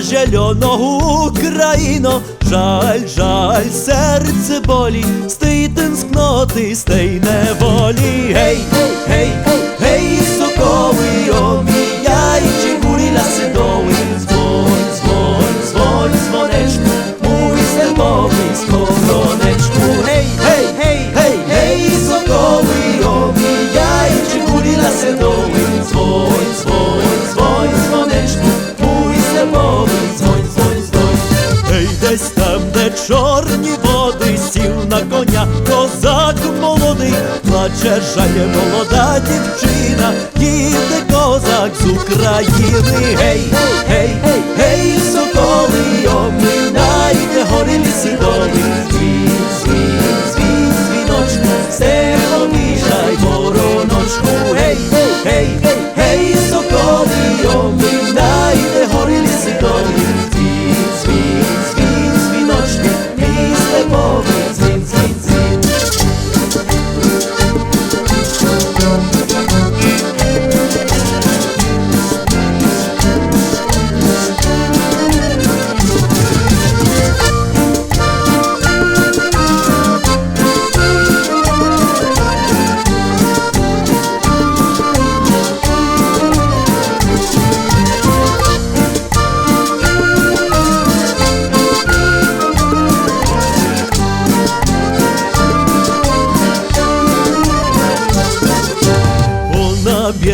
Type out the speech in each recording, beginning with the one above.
за зеленого Україно, жаль, жаль, серце болі, стий тинскноти, стей неволі, гей! чорні води, сів на коня, козак молодий, плаче жає молода дівчина, їде козак з України, гей, гей, гей.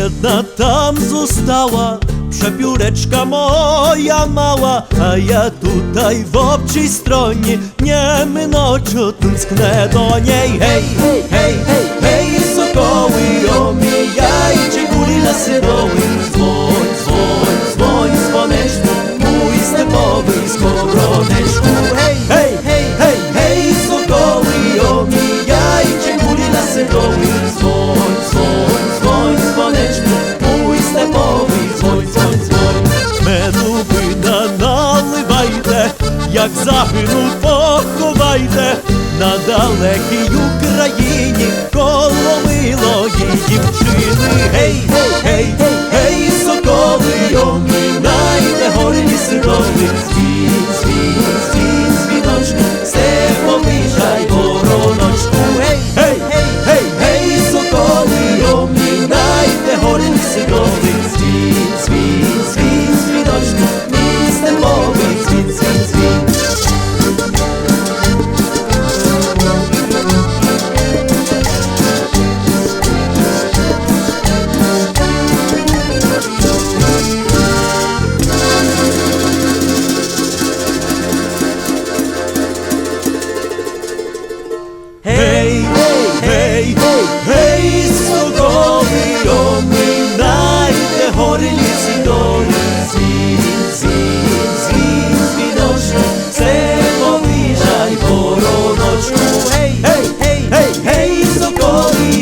Biedna tam została przepióreczka moja mała A ja tutaj w obcej stronie nie mnoczę tęsknę do niej. Hej, hej, hej, hej! як загинув, поховайте на далекій Україні коло милої дівчини. Гей! Hey!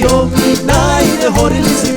יום מן נאי דהורי לזי